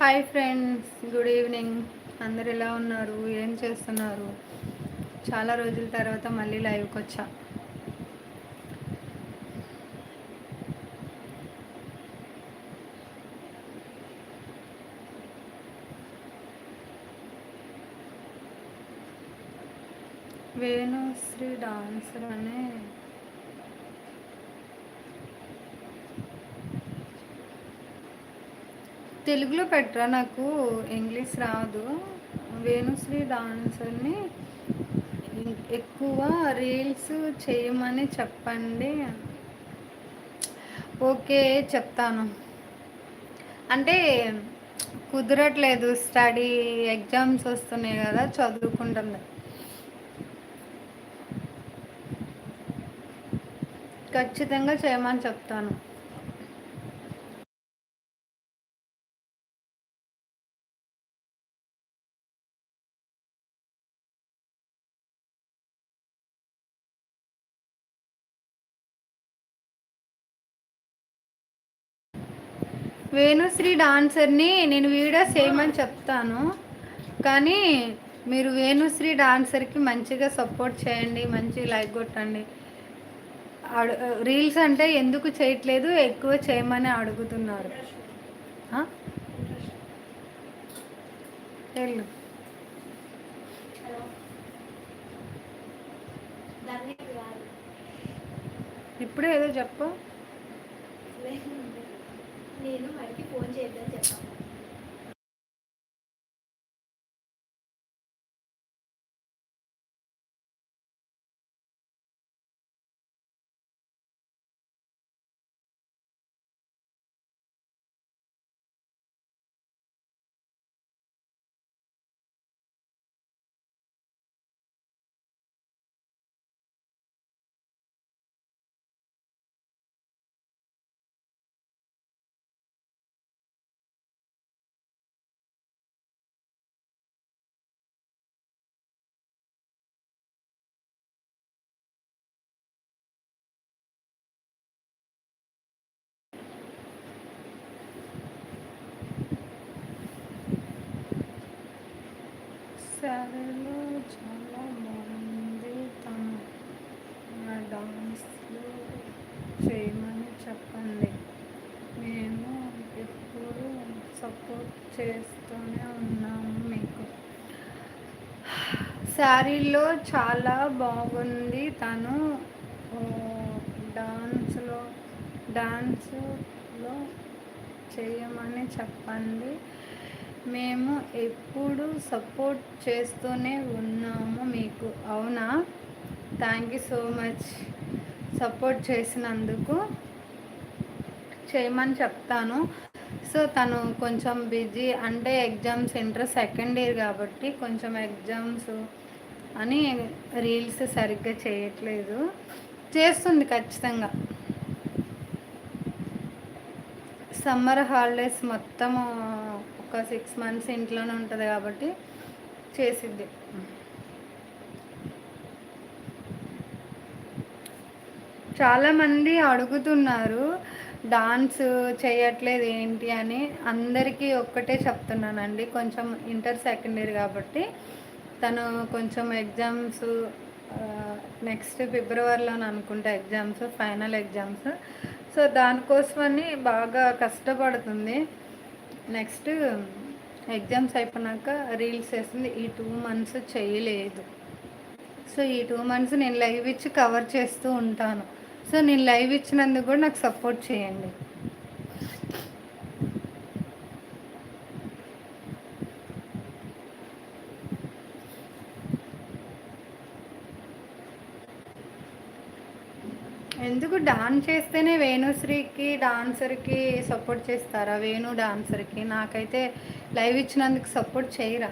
Hi friends good evening అందరు ఎలా ఉన్నారు? ఏం చేస్తున్నారు? చాలా రోజుల తర్వాత మళ్ళీ లైవ్కి వచ్చా. వేణుశ్రీ డాన్సర్ అనే తెలుగులో పెట్టరా? నాకు ఇంగ్లీష్ రాదు. వేణుశ్రీ డాన్సర్ని ఎక్కువ రీల్స్ చేయమని చెప్పండి. ఓకే చెప్తాను. అంటే కుదరట్లేదు. స్టడీ ఎగ్జామ్స్ వస్తున్నాయి కదా చదువుకుంటుంది. ఖచ్చితంగా చేయమని చెప్తాను. వేణుశ్రీ డాన్సర్ని నేను వీడియో చేయమని చెప్తాను. కానీ మీరు వేణుశ్రీ డాన్సర్కి మంచిగా సపోర్ట్ చేయండి మంచి లైక్ కొట్టండి. అడు రీల్స్ అంటే ఎందుకు చేయట్లేదు ఎక్కువ చేయమని అడుగుతున్నారు. వెళ్ళు. ఇప్పుడు ఏదో చెప్పు. నేను వాడికి ఫోన్ చేయొద్దని చెప్పాను. శారీలో చాలా బాగుంది. తను డాన్స్లో చేయమని చెప్పండి. మేము ఎప్పుడు సపోర్ట్ చేస్తూనే ఉన్నాము మీకు. శారీలో చాలా బాగుంది. తను డాన్స్లో డాన్స్లో చేయమని చెప్పండి. మేము ఎప్పుడు సపోర్ట్ చేస్తూనే ఉన్నాము మీకు. అవునా? Thank you so much support చేసినందుకు చేయమని చెప్తాను. సో తను కొంచెం బిజీ అంటే ఎగ్జామ్స్ ఇంటర్ సెకండ్ ఇయర్ కాబట్టి కొంచెం ఎగ్జామ్స్ అని రీల్స్ సరిగ్గా చేయట్లేదు. చేస్తుంది ఖచ్చితంగా. సమ్మర్ హాలిడేస్ మొత్తము ఒక సిక్స్ మంత్స్ ఇంట్లోనే ఉంటుంది కాబట్టి చేసిద్ది. చాలామంది అడుగుతున్నారు డాన్స్ చేయట్లేదు ఏంటి? అని. అందరికీ ఒక్కటే చెప్తున్నానండి. కొంచెం ఇంటర్ సెకండ్ ఇయర్ కాబట్టి తను కొంచెం ఎగ్జామ్స్ నెక్స్ట్ ఫిబ్రవరిలో అనుకుంటా ఎగ్జామ్స్ ఫైనల్ ఎగ్జామ్స్ సో దానికోసమని బాగా కష్టపడుతుంది. నెక్స్ట్ ఎగ్జామ్స్ అయిపోయినాక రీల్స్ వేసింది ఈ టూ మంత్స్ చేయలేదు. సో ఈ టూ మంత్స్ నేను లైవ్ ఇచ్చి కవర్ చేస్తూ ఉంటాను. సో నేను లైవ్ ఇచ్చినందుకు కూడా నాకు సపోర్ట్ చేయండి. ఎందుకు డాన్స్ చేస్తేనే వేణుశ్రీకి డాన్సర్కి సపోర్ట్ చేస్తారా? వేణు డాన్సర్కి నాకైతే లైవ్ ఇచ్చినందుకు సపోర్ట్ చేయరా?